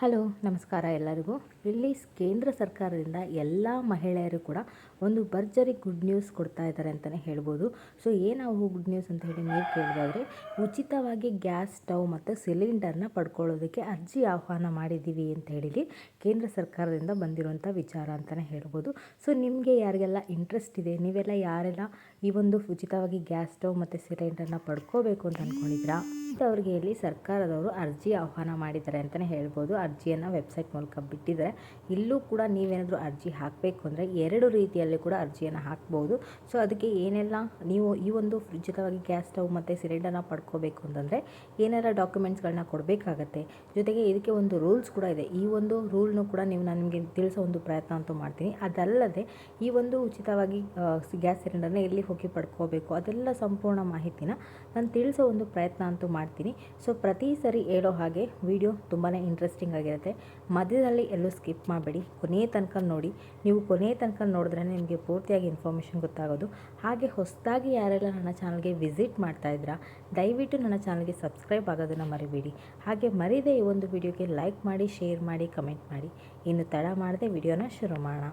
Hello, ನಮಸ್ಕಾರ ಎಲ್ಲರಿಗೂ. ಇಲ್ಲಿ ಕೇಂದ್ರ ಸರ್ಕಾರದಿಂದ ಎಲ್ಲ ಮಹಿಳೆಯರು ಕೂಡ ಒಂದು ಭರ್ಜರಿ ಗುಡ್ ನ್ಯೂಸ್ ಕೊಡ್ತಾ ಇದ್ದಾರೆ ಅಂತಲೇ ಹೇಳ್ಬೋದು. ಸೊ ಏನಾವು ಗುಡ್ ನ್ಯೂಸ್ ಅಂತ ಹೇಳಿ ನೀವು ಕೇಳಿದಾದರೆ ಉಚಿತವಾಗಿ ಗ್ಯಾಸ್ ಸ್ಟವ್ ಮತ್ತು ಸಿಲಿಂಡರ್ನ ಪಡ್ಕೊಳ್ಳೋದಕ್ಕೆ ಅರ್ಜಿ ಆಹ್ವಾನ ಮಾಡಿದ್ದೀವಿ ಅಂತ ಹೇಳಿ ಕೇಂದ್ರ ಸರ್ಕಾರದಿಂದ ಬಂದಿರುವಂಥ ವಿಚಾರ ಅಂತಲೇ ಹೇಳ್ಬೋದು. ಸೊ, ನಿಮಗೆ ಯಾರಿಗೆಲ್ಲ ಇಂಟ್ರೆಸ್ಟ್ ಇದೆ, ನೀವೆಲ್ಲ ಯಾರೆಲ್ಲ ಈ ಒಂದು ಉಚಿತವಾಗಿ ಗ್ಯಾಸ್ ಸ್ಟವ್ ಮತ್ತು ಸಿಲಿಂಡರ್ನ ಪಡ್ಕೋಬೇಕು ಅಂತ ಅಂದ್ಕೊಂಡಿದ್ರಾ ಅವರಿಗೆ ಇಲ್ಲಿ ಸರ್ಕಾರದವರು ಅರ್ಜಿ ಆಹ್ವಾನ ಮಾಡಿದ್ದಾರೆ ಅಂತಲೇ ಹೇಳ್ಬೋದು. ಅರ್ಜಿಯನ್ನು ವೆಬ್ಸೈಟ್ ಮೂಲಕ ಬಿಟ್ಟಿದ್ದಾರೆ ಇಲ್ಲೂ ಕೂಡ ನೀವೇನಾದರೂ ಅರ್ಜಿ ಹಾಕಬೇಕು ಅಂದರೆ ಎರಡು ರೀತಿಯಲ್ಲಿ ಕೂಡ ಅರ್ಜಿಯನ್ನು ಹಾಕ್ಬೋದು. ಸೊ ಅದಕ್ಕೆ ಏನೆಲ್ಲ ನೀವು ಈ ಒಂದು ಉಚಿತವಾಗಿ ಗ್ಯಾಸ್ ಸ್ಟವ್ ಮತ್ತು ಸಿಲಿಂಡರ್ನ ಪಡ್ಕೋಬೇಕು ಅಂತಂದರೆ ಏನೆಲ್ಲ ಡಾಕ್ಯುಮೆಂಟ್ಸ್ಗಳನ್ನ ಕೊಡಬೇಕಾಗತ್ತೆ. ಜೊತೆಗೆ ಇದಕ್ಕೆ ಒಂದು ರೂಲ್ಸ್ ಕೂಡ ಇದೆ. ಈ ಒಂದು ರೂಲ್ನು ಕೂಡ ನೀವು ನಾನು ನಿಮಗೆ ತಿಳಿಸೋ ಒಂದು ಪ್ರಯತ್ನ ಅಂತೂ ಮಾಡ್ತೀನಿ. ಅದಲ್ಲದೆ ಈ ಒಂದು ಉಚಿತವಾಗಿ ಗ್ಯಾಸ್ ಸಿಲಿಂಡರ್ನ ಎಲ್ಲಿ ಹೋಗಿ ಪಡ್ಕೋಬೇಕು ಅದೆಲ್ಲ ಸಂಪೂರ್ಣ ಮಾಹಿತಿನ ನಾನು ತಿಳಿಸೋ ಒಂದು ಪ್ರಯತ್ನ ಅಂತೂ ಮಾಡ್ತೀನಿ. ಸೊ ಪ್ರತಿ ಸರಿ ಹೇಳೋ ಹಾಗೆ ವಿಡಿಯೋ ತುಂಬಾ ಇಂಟ್ರೆಸ್ಟಿಂಗ್ ಆಗಿರುತ್ತೆ. ಮಧ್ಯದಲ್ಲಿ ಎಲ್ಲೂ ಸ್ಕಿಪ್ ಮಾಡಬೇಡಿ. ಕೊನೆಯ ತನಕ ನೋಡಿ. ನೀವು ಕೊನೆಯ ತನಕ ನೋಡಿದ್ರೆ ನಿಮಗೆ ಪೂರ್ತಿಯಾಗಿ ಇನ್ಫಾರ್ಮೇಷನ್ ಗೊತ್ತಾಗೋದು. ಹಾಗೆ ಹೊಸದಾಗಿ ಯಾರೆಲ್ಲ ನನ್ನ ಚಾನಲ್ಗೆ ವಿಸಿಟ್ ಮಾಡ್ತಾ ಇದ್ದೀರಾ, ದಯವಿಟ್ಟು ನನ್ನ ಚಾನಲ್ಗೆ ಸಬ್ಸ್ಕ್ರೈಬ್ ಆಗೋದನ್ನು ಮರಿಬೇಡಿ. ಹಾಗೆ ಮರಿದೇ ಈ ಒಂದು ವಿಡಿಯೋಗೆ ಲೈಕ್ ಮಾಡಿ, ಶೇರ್ ಮಾಡಿ, ಕಮೆಂಟ್ ಮಾಡಿ. ಇನ್ನು ತಡ ಮಾಡದೆ ವಿಡಿಯೋನ ಶುರು ಮಾಡೋಣ.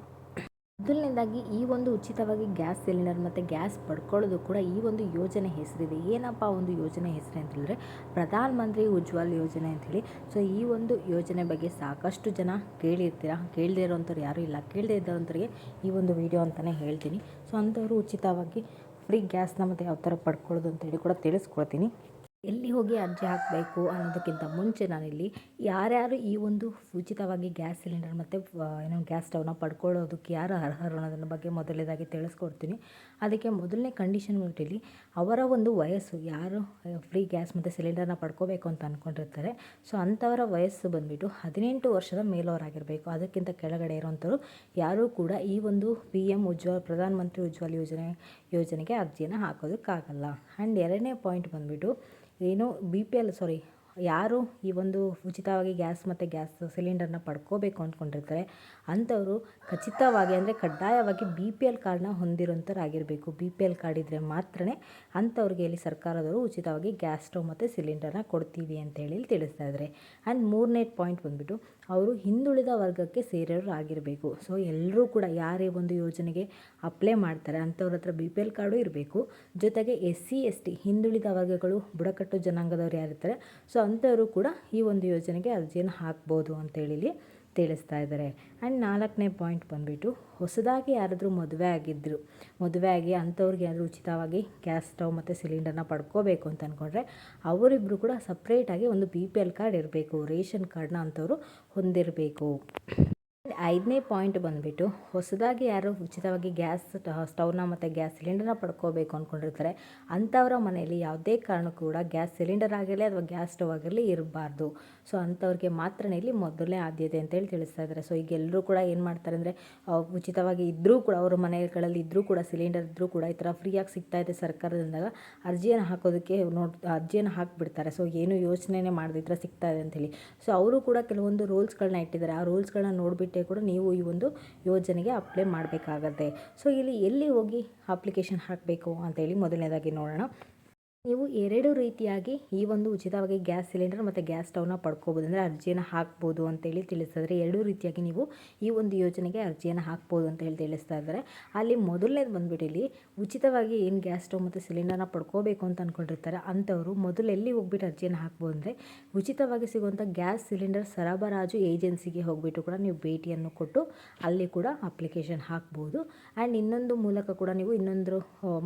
ಮೊದಲನೇದಾಗಿ ಈ ಒಂದು ಉಚಿತವಾಗಿ ಗ್ಯಾಸ್ ಸಿಲಿಂಡರ್ ಮತ್ತು ಗ್ಯಾಸ್ ಪಡ್ಕೊಳ್ಳೋದು ಕೂಡ ಈ ಒಂದು ಯೋಜನೆ ಹೆಸರಿದೆ. ಏನಪ್ಪ ಒಂದು ಯೋಜನೆ ಹೆಸರು ಅಂತ ಪ್ರಧಾನ ಮಂತ್ರಿ ಉಜ್ವಲ್ ಯೋಜನೆ ಅಂಥೇಳಿ. ಸೊ ಈ ಒಂದು ಯೋಜನೆ ಬಗ್ಗೆ ಸಾಕಷ್ಟು ಜನ ಕೇಳಿರ್ತೀರ? ಕೇಳದೇ ಇರೋಂಥವ್ರು ಯಾರೂ ಇಲ್ಲ. ಕೇಳದೇ ಇದ್ದವಂಥವ್ರಿಗೆ ಈ ಒಂದು ವಿಡಿಯೋ ಅಂತಲೇ ಹೇಳ್ತೀನಿ. ಸೊ ಅಂಥವರು ಉಚಿತವಾಗಿ ಫ್ರೀ ಗ್ಯಾಸ್ನ ಮತ್ತು ಯಾವ ಥರ ಪಡ್ಕೊಳ್ಳೋದು ಅಂತೇಳಿ ಕೂಡ ತಿಳಿಸ್ಕೊಡ್ತೀನಿ. ಎಲ್ಲಿ ಹೋಗಿ ಅರ್ಜಿ ಹಾಕಬೇಕು ಅನ್ನೋದಕ್ಕಿಂತ ಮುಂಚೆ ನಾನಿಲ್ಲಿ ಯಾರ್ಯಾರು ಈ ಒಂದು ಉಚಿತವಾಗಿ ಗ್ಯಾಸ್ ಸಿಲಿಂಡರ್ ಮತ್ತು ಏನೋ ಗ್ಯಾಸ್ ಸ್ಟವ್ನ ಪಡ್ಕೊಳ್ಳೋದಕ್ಕೆ ಯಾರು ಅರ್ಹರು ಅನ್ನೋದನ್ನ ಬಗ್ಗೆ ಮೊದಲನೇದಾಗಿ ತಿಳಿಸ್ಕೊಡ್ತೀನಿ. ಅದಕ್ಕೆ ಮೊದಲನೇ ಕಂಡೀಷನ್ ಇಲ್ಲಿ ಅವರ ಒಂದು ವಯಸ್ಸು, ಯಾರು ಫ್ರೀ ಗ್ಯಾಸ್ ಮತ್ತು ಸಿಲಿಂಡರ್ನ ಪಡ್ಕೋಬೇಕು ಅಂತ ಅಂದ್ಕೊಂಡಿರ್ತಾರೆ ಸೊ ಅಂಥವರ ವಯಸ್ಸು ಬಂದುಬಿಟ್ಟು ಹದಿನೆಂಟು ವರ್ಷದ ಮೇಲವರಾಗಿರಬೇಕು. ಅದಕ್ಕಿಂತ ಕೆಳಗಡೆ ಇರೋವಂಥವ್ರು ಯಾರೂ ಕೂಡ ಈ ಒಂದು ಪಿ ಎಂ ಉಜ್ವಲ್, ಪ್ರಧಾನಮಂತ್ರಿ ಉಜ್ವಲ್ ಯೋಜನೆ ಯೋಜನೆಗೆ ಅರ್ಜಿಯನ್ನು ಹಾಕೋದಕ್ಕಾಗಲ್ಲ. ಆ್ಯಂಡ್ ಎರಡನೇ ಪಾಯಿಂಟ್ ಬಂದುಬಿಟ್ಟು ಏನು ಬಿ ಪಿ ಎಲ್ ಸಾರಿ ಯಾರು ಈ ಒಂದು ಉಚಿತವಾಗಿ ಗ್ಯಾಸ್ ಮತ್ತು ಗ್ಯಾಸ್ ಸಿಲಿಂಡರ್ನ ಪಡ್ಕೋಬೇಕು ಅಂದ್ಕೊಂಡಿರ್ತಾರೆ ಅಂಥವರು ಖಚಿತವಾಗಿ ಅಂದರೆ ಕಡ್ಡಾಯವಾಗಿ ಬಿ ಪಿ ಎಲ್ ಕಾರ್ಡ್ನ ಹೊಂದಿರೋಂಥವ್ರಾಗಿರಬೇಕು. ಬಿ ಪಿ ಎಲ್ ಕಾರ್ಡ್ ಇದ್ದರೆ ಮಾತ್ರನೇ ಅಂಥವ್ರಿಗೆ ಇಲ್ಲಿ ಸರ್ಕಾರದವರು ಉಚಿತವಾಗಿ ಗ್ಯಾಸ್ ಸ್ಟವ್ ಮತ್ತು ಸಿಲಿಂಡರ್ನ ಕೊಡ್ತೀವಿ ಅಂತೇಳಿ ತಿಳಿಸ್ತಾ ಇದ್ದಾರೆ ಆ್ಯಂಡ್ ಮೂರನೇ ಪಾಯಿಂಟ್ ಬಂದುಬಿಟ್ಟು ಅವರು ಹಿಂದುಳಿದ ವರ್ಗಕ್ಕೆ ಸೇರೋರು ಆಗಿರಬೇಕು. ಸೊ ಎಲ್ಲರೂ ಕೂಡ ಯಾರೇ ಒಂದು ಯೋಜನೆಗೆ ಅಪ್ಲೈ ಮಾಡ್ತಾರೆ, ಅಂಥವ್ರ ಹತ್ರ ಬಿ ಪಿ ಎಲ್ ಕಾರ್ಡು ಇರಬೇಕು. ಜೊತೆಗೆ ಎಸ್ ಸಿ, ಎಸ್ ಟಿ ಹಿಂದುಳಿದ ವರ್ಗಗಳು ಬುಡಕಟ್ಟು ಜನಾಂಗದವ್ರು ಯಾರಿರ್ತಾರೆ ಸೊ ಅಂಥವರು ಕೂಡ ಈ ಒಂದು ಯೋಜನೆಗೆ ಅರ್ಜಿಯನ್ನು ಹಾಕ್ಬೋದು ಅಂತೇಳಿ ತಿಳಿಸ್ತಾ ಇದ್ದಾರೆ. ಆ್ಯಂಡ್ ನಾಲ್ಕನೇ ಪಾಯಿಂಟ್ ಬಂದುಬಿಟ್ಟು, ಹೊಸದಾಗಿ ಯಾರಾದರೂ ಮದುವೆ ಆಗಿದ್ದರು ಮದುವೆ ಆಗಿ ಅಂಥವ್ರಿಗೆ ಏನಾದರೂ ಉಚಿತವಾಗಿ ಗ್ಯಾಸ್ ಸ್ಟವ್ ಮತ್ತು ಸಿಲಿಂಡರ್ನ ಪಡ್ಕೋಬೇಕು ಅಂತ ಅಂದ್ಕೊಂಡ್ರೆ ಅವರಿಬ್ಬರು ಕೂಡ ಸಪ್ರೇಟಾಗಿ ಒಂದು ಬಿ ಪಿ ಎಲ್ ಕಾರ್ಡ್ ಇರಬೇಕು, ರೇಷನ್ ಕಾರ್ಡ್ನ ಅಂಥವ್ರು ಹೊಂದಿರಬೇಕು. ಐದನೇ ಪಾಯಿಂಟ್ ಬಂದುಬಿಟ್ಟು ಹೊಸದಾಗಿ ಯಾರು ಉಚಿತವಾಗಿ ಗ್ಯಾಸ್ ಸ್ಟವ್ನ ಮತ್ತು ಗ್ಯಾಸ್ ಸಿಲಿಂಡರ್ನ ಪಡ್ಕೋಬೇಕು ಅಂದ್ಕೊಂಡಿರ್ತಾರೆ ಅಂಥವರ ಮನೆಯಲ್ಲಿ ಯಾವುದೇ ಕಾರಣಕ್ಕೂ ಕೂಡ ಗ್ಯಾಸ್ ಸಿಲಿಂಡರ್ ಆಗಿರಲಿ ಅಥವಾ ಗ್ಯಾಸ್ ಸ್ಟವ್ ಆಗಿರಲಿ ಇರಬಾರ್ದು. ಸೊ, ಅಂಥವ್ರಿಗೆ ಮಾತ್ರ ಇಲ್ಲಿ ಮೊದಲನೇ ಆದ್ಯತೆ ಅಂತೇಳಿ ತಿಳಿಸ್ತಾ ಇದ್ದಾರೆ. ಸೊ, ಈಗ ಎಲ್ಲರೂ ಕೂಡ ಏನು ಮಾಡ್ತಾರೆ ಅಂದರೆ ಉಚಿತವಾಗಿ ಇದ್ದರೂ ಕೂಡ, ಅವ್ರ ಮನೆಗಳಲ್ಲಿ ಇದ್ದರೂ ಕೂಡ, ಸಿಲಿಂಡರ್ ಇದ್ದರೂ ಕೂಡ ಈ ಥರ ಫ್ರೀಯಾಗಿ ಸಿಗ್ತಾ ಇದೆ ಸರ್ಕಾರದಿಂದಾಗ ಅರ್ಜಿಯನ್ನು ಹಾಕೋದಕ್ಕೆ ನೋಡ್, ಅರ್ಜಿಯನ್ನು ಹಾಕಿಬಿಡ್ತಾರೆ. ಸೊ, ಏನು ಯೋಚನೆ ಮಾಡಿದ್ರೆ ಸಿಗ್ತಾ ಇದೆ ಅಂತೇಳಿ ಸೊ, ಅವರು ಕೂಡ ಕೆಲವೊಂದು ರೂಲ್ಸ್ಗಳನ್ನ ಇಟ್ಟಿದ್ದಾರೆ. ಆ ರೂಲ್ಸ್ಗಳನ್ನ ನೋಡಿಬಿಟ್ಟೆ ಕೂಡ ನೀವು ಈ ಒಂದು ಯೋಜನೆಗೆ ಅಪ್ಲೈ ಮಾಡಬೇಕಾಗತ್ತೆ. ಸೊ ಇಲ್ಲಿ ಎಲ್ಲಿ ಹೋಗಿ ಅಪ್ಲಿಕೇಶನ್ ಹಾಕಬೇಕು ಅಂತೇಳಿ ಮೊದಲನೇದಾಗಿ ನೋಡೋಣ. ನೀವು ಎರಡು ರೀತಿಯಾಗಿ ಈ ಒಂದು ಉಚಿತವಾಗಿ ಗ್ಯಾಸ್ ಸಿಲಿಂಡರ್ ಮತ್ತು ಗ್ಯಾಸ್ ಸ್ಟವ್ನ ಪಡ್ಕೋಬೋದು ಅಂದರೆ ಅರ್ಜಿಯನ್ನು ಹಾಕ್ಬೋದು ಅಂತೇಳಿ ತಿಳಿಸಿದ್ರೆ ಎರಡೂ ರೀತಿಯಾಗಿ ನೀವು ಈ ಒಂದು ಯೋಜನೆಗೆ ಅರ್ಜಿಯನ್ನು ಹಾಕ್ಬೋದು ಅಂತ ಹೇಳಿ ತಿಳಿಸ್ತಾ ಇದ್ದಾರೆ ಅಲ್ಲಿ ಮೊದಲನೇದು ಬಂದ್ಬಿಟ್ಟು ಇಲ್ಲಿ ಉಚಿತವಾಗಿ ಏನು ಗ್ಯಾಸ್ ಸ್ಟವ್ ಮತ್ತು ಸಿಲಿಂಡರ್ನ ಪಡ್ಕೋಬೇಕು ಅಂತ ಅಂದ್ಕೊಂಡಿರ್ತಾರೆ ಅಂಥವರು ಮೊದಲು ಎಲ್ಲಿ ಹೋಗ್ಬಿಟ್ಟು ಅರ್ಜಿಯನ್ನು ಹಾಕ್ಬೋದು ಅಂದರೆ ಉಚಿತವಾಗಿ ಸಿಗುವಂಥ ಗ್ಯಾಸ್ ಸಿಲಿಂಡರ್ ಸರಬರಾಜು ಏಜೆನ್ಸಿಗೆ ಹೋಗಿಬಿಟ್ಟು ಕೂಡ ನೀವು ಭೇಟಿಯನ್ನು ಕೊಟ್ಟು ಅಲ್ಲಿ ಕೂಡ ಅಪ್ಲಿಕೇಶನ್ ಹಾಕ್ಬೋದು. ಆ್ಯಂಡ್ ಇನ್ನೊಂದು ಮೂಲಕ ಕೂಡ ನೀವು ಇನ್ನೊಂದು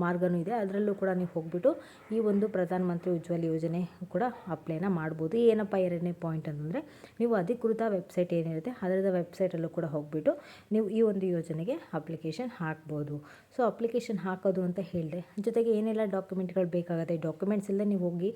ಮಾರ್ಗನೂ ಇದೆ. ಅದರಲ್ಲೂ ಕೂಡ ನೀವು ಹೋಗ್ಬಿಟ್ಟು ಈ ಒಂದು ಪ್ರಧಾನ ಮಂತ್ರಿ ಉಜ್ವಲ್ ಯೋಜನೆ ಕೂಡ ಅಪ್ಲೈನ ಮಾಡ್ಬೋದು. ಏನಪ್ಪ ಎರಡನೇ ಪಾಯಿಂಟ್ ಅಂತಂದರೆ, ನೀವು ಅಧಿಕೃತ ವೆಬ್ಸೈಟ್ ಏನಿರುತ್ತೆ, ಅದರದ ವೆಬ್ಸೈಟಲ್ಲೂ ಕೂಡ ಹೋಗ್ಬಿಟ್ಟು ನೀವು ಈ ಒಂದು ಯೋಜನೆಗೆ ಅಪ್ಲಿಕೇಶನ್ ಹಾಕ್ಬೋದು. ಸೊ ಅಪ್ಲಿಕೇಶನ್ ಹಾಕೋದು ಅಂತ ಹೇಳಿದೆ, ಜೊತೆಗೆ ಏನೆಲ್ಲ ಡಾಕ್ಯುಮೆಂಟ್ಗಳು ಬೇಕಾಗುತ್ತೆ ಡಾಕ್ಯುಮೆಂಟ್ಸ್ ಇಲ್ಲದೆ ನೀವು ಹೋಗಿ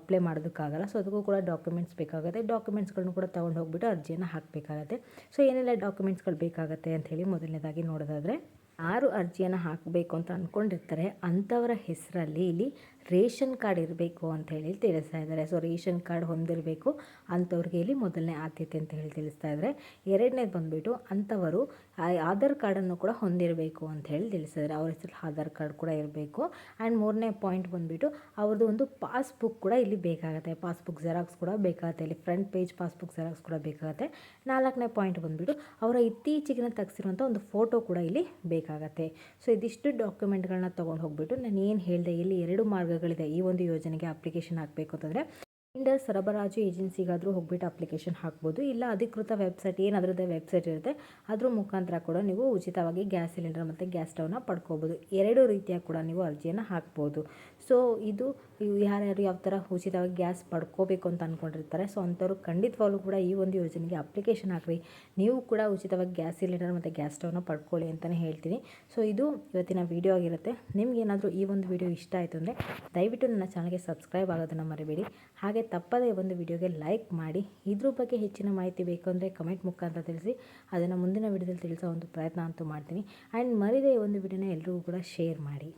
ಅಪ್ಲೈ ಮಾಡೋದಕ್ಕಾಗಲ್ಲ. ಸೊ ಅದಕ್ಕೂ ಕೂಡ ಡಾಕ್ಯುಮೆಂಟ್ಸ್ ಬೇಕಾಗುತ್ತೆ ಡಾಕ್ಯುಮೆಂಟ್ಸ್ಗಳನ್ನು ಕೂಡ ತೊಗೊಂಡು ಹೋಗ್ಬಿಟ್ಟು ಅರ್ಜಿಯನ್ನು ಹಾಕಬೇಕಾಗತ್ತೆ. ಸೊ ಏನೆಲ್ಲ ಡಾಕ್ಯುಮೆಂಟ್ಸ್ಗಳು ಬೇಕಾಗುತ್ತೆ ಅಂಥೇಳಿ ಮೊದಲನೇದಾಗಿ ನೋಡೋದಾದರೆ ಯಾರು ಅರ್ಜಿಯನ್ನು ಹಾಕಬೇಕು ಅಂತ ಅಂದ್ಕೊಂಡಿರ್ತಾರೆ ಅಂಥವರ ಹೆಸರಲ್ಲಿ ಇಲ್ಲಿ ರೇಷನ್ ಕಾರ್ಡ್ ಇರಬೇಕು ಅಂತ ಹೇಳಿ ತಿಳಿಸ್ತಾ ಇದ್ದಾರೆ. ಸೊ ರೇಷನ್ ಕಾರ್ಡ್ ಹೊಂದಿರಬೇಕು ಅಂಥವ್ರಿಗೆ ಇಲ್ಲಿ ಮೊದಲನೇ ಆದ್ಯತೆ ಅಂತ ಹೇಳಿ ತಿಳಿಸ್ತಾ ಇದ್ದಾರೆ. ಎರಡನೇದು ಬಂದುಬಿಟ್ಟು ಅಂಥವರು ಆಧಾರ್ ಕಾರ್ಡನ್ನು ಕೂಡ ಹೊಂದಿರಬೇಕು ಅಂತ ಹೇಳಿ ತಿಳಿಸಿದ್ದಾರೆ ಅವ್ರ ಹೆಸರು ಆಧಾರ್ ಕಾರ್ಡ್ ಕೂಡ ಇರಬೇಕು. ಆ್ಯಂಡ್ ಮೂರನೇ ಪಾಯಿಂಟ್ ಬಂದುಬಿಟ್ಟು ಅವ್ರದ್ದು ಒಂದು ಪಾಸ್ಬುಕ್ ಕೂಡ ಇಲ್ಲಿ ಬೇಕಾಗುತ್ತೆ. ಪಾಸ್ಬುಕ್ ಜೆರಾಕ್ಸ್ ಕೂಡ ಬೇಕಾಗುತ್ತೆ. ಇಲ್ಲಿ ಫ್ರಂಟ್ ಪೇಜ್ ಪಾಸ್ಬುಕ್ ಜೆರಾಕ್ಸ್ ಕೂಡ ಬೇಕಾಗುತ್ತೆ. ನಾಲ್ಕನೇ ಪಾಯಿಂಟ್ ಬಂದುಬಿಟ್ಟು ಅವರ ಇತ್ತೀಚೆಗಿನ ತೆಗೆಸಿರುವಂಥ ಒಂದು ಫೋಟೋ ಕೂಡ ಇಲ್ಲಿ ಬೇಕಾಗುತ್ತೆ. ಸೊ ಇದಿಷ್ಟು ಡಾಕ್ಯುಮೆಂಟ್ಗಳನ್ನ ತೊಗೊಂಡು ಹೋಗ್ಬಿಟ್ಟು ನಾನು ಏನು ಹೇಳಿದೆ, ಇಲ್ಲಿ ಎರಡು ಮಾರ್ಗಗಳಿದೆ ಈ ಒಂದು ಯೋಜನೆಗೆ ಅಪ್ಲಿಕೇಶನ್ ಹಾಕಬೇಕು ಅಂತಂದರೆ ಸಿಲಿಂಡರ್ ಸರಬರಾಜು ಏಜೆನ್ಸಿಗಾದರೂ ಹೋಗ್ಬಿಟ್ಟು ಅಪ್ಲಿಕೇಶನ್ ಹಾಕ್ಬೋದು. ಇಲ್ಲ ಅಧಿಕೃತ ವೆಬ್ಸೈಟ್ ಏನು ವೆಬ್ಸೈಟ್ ಇರುತ್ತೆ, ಅದ್ರ ಮುಖಾಂತರ ಕೂಡ ನೀವು ಉಚಿತವಾಗಿ ಗ್ಯಾಸ್ ಸಿಲಿಂಡರ್ ಮತ್ತು ಗ್ಯಾಸ್ ಸ್ಟವ್ನ ಪಡ್ಕೋಬೋದು. ಎರಡು ರೀತಿಯ ಕೂಡ ನೀವು ಅರ್ಜಿಯನ್ನು ಹಾಕ್ಬೋದು. ಸೊ ಇದು ಯಾರ್ಯಾರು ಯಾವ ಥರ ಉಚಿತವಾಗಿ ಗ್ಯಾಸ್ ಪಡ್ಕೋಬೇಕು ಅಂತ ಅಂದ್ಕೊಂಡಿರ್ತಾರೆ ಸೊ ಅಂಥವ್ರು ಖಂಡಿತವಾಗ್ಲೂ ಕೂಡ ಈ ಒಂದು ಯೋಜನೆಗೆ ಅಪ್ಲಿಕೇಶನ್ ಹಾಕ್ರಿ. ನೀವು ಕೂಡ ಉಚಿತವಾಗಿ ಗ್ಯಾಸ್ ಸಿಲಿಂಡರ್ ಮತ್ತು ಗ್ಯಾಸ್ ಸ್ಟವ್ನ ಪಡ್ಕೊಳ್ಳಿ ಅಂತಲೇ ಹೇಳ್ತೀನಿ. ಸೊ ಇದು ಇವತ್ತಿನ ವಿಡಿಯೋ ಆಗಿರುತ್ತೆ. ನಿಮ್ಗೆ ಏನಾದರೂ ಈ ಒಂದು ವಿಡಿಯೋ ಇಷ್ಟ ಆಯಿತು ಅಂದರೆ ದಯವಿಟ್ಟು ನನ್ನ ಚಾನಲ್ಗೆ ಸಬ್ಸ್ಕ್ರೈಬ್ ಆಗೋದನ್ನು ಮರಿಬೇಡಿ. ಹಾಗೆ ತಪ್ಪದೇ ಒಂದು ವಿಡಿಯೋಗೆ ಲೈಕ್ ಮಾಡಿ. ಇದ್ರ ಬಗ್ಗೆ ಹೆಚ್ಚಿನ ಮಾಹಿತಿ ಬೇಕು ಅಂದರೆ ಕಮೆಂಟ್ ಮುಖಾಂತರ ತಿಳಿಸಿ. ಅದನ್ನು ಮುಂದಿನ ವಿಡಿಯೋದಲ್ಲಿ ತಿಳಿಸೋ ಒಂದು ಪ್ರಯತ್ನ ಅಂತೂ ಮಾಡ್ತೀನಿ. ಆ್ಯಂಡ್ ಮರಿದೇ ಒಂದು ವಿಡಿಯೋನ ಎಲ್ರಿಗೂ ಕೂಡ ಶೇರ್ ಮಾಡಿ.